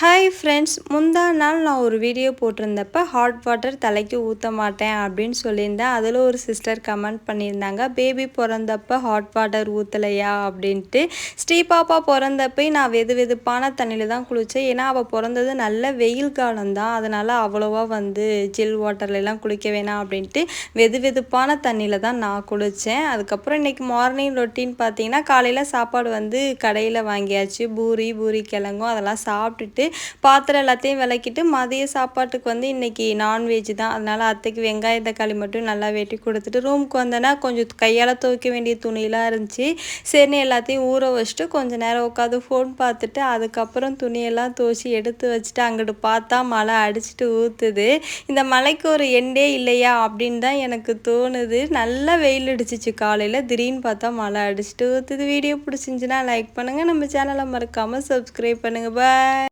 Hi friends முந்தா நாள் நான் ஒரு வீடியோ போட்டிருந்தப்ப ஹாட் வாட்டர் தலைக்கு ஊற்ற மாட்டேன் அப்படின்னு சொல்லியிருந்தேன். அதில் ஒரு சிஸ்டர் கமெண்ட் பண்ணியிருந்தாங்க. பேபி பிறந்தப்ப ஹாட் வாட்டர் ஊற்றலையா அப்படின்ட்டு. ஸ்ரீ பாப்பா பிறந்தப்ப நான் வெது வெதுப்பான தண்ணியில் தான் குளித்தேன். ஏன்னா அவள் பிறந்தது நல்ல வெயில் காலம் தான் அதனால் அவ்வளோவா வந்து ஜில் வாட்டர்லலாம் குளிக்க வேணாம் அப்படின்ட்டு வெது வெதுப்பான தண்ணியில் தான் நான் குளித்தேன். அதுக்கப்புறம் இன்றைக்கி மார்னிங் ரொட்டீன் பார்த்தீங்கன்னா காலையில் சாப்பாடு வந்து கடையில் வாங்கியாச்சு. பூரி பூரி கிழங்கும் அதெல்லாம் சாப்பிட்டுட்டு பாத்திரம் எல்லாத்தையும் விளக்கிட்டு மதிய சாப்பாட்டுக்கு வந்து இன்றைக்கி நான்வெஜ் தான். அதனால் அத்தைக்கு வெங்காய தக்காளி மட்டும் நல்லா வெட்டி கொடுத்துட்டு ரூமுக்கு வந்தேன்னா கொஞ்சம் கையால் துவைக்க வேண்டிய துணியெலாம் இருந்துச்சு. சரின்னு எல்லாத்தையும் ஊற வச்சுட்டு கொஞ்சம் நேரம் உட்காந்து ஃபோன் பார்த்துட்டு அதுக்கப்புறம் துணியெல்லாம் துவச்சி எடுத்து வச்சுட்டு அங்கிட்டு பார்த்தா மழை அடிச்சுட்டு ஊற்றுது இந்த மழைக்கு ஒரு எண்டே இல்லையா அப்படின்னு தான் எனக்கு தோணுது. நல்லா வெயில் அடிச்சிச்சு காலையில். திடீர்னு பார்த்தா மழை அடிச்சுட்டு ஊற்றுது வீடியோ பிடிச்சிருந்துச்சின்னா லைக் பண்ணுங்கள் நம்ம சேனலை மறக்காமல் சப்ஸ்கிரைப் பண்ணுங்கள் பாய்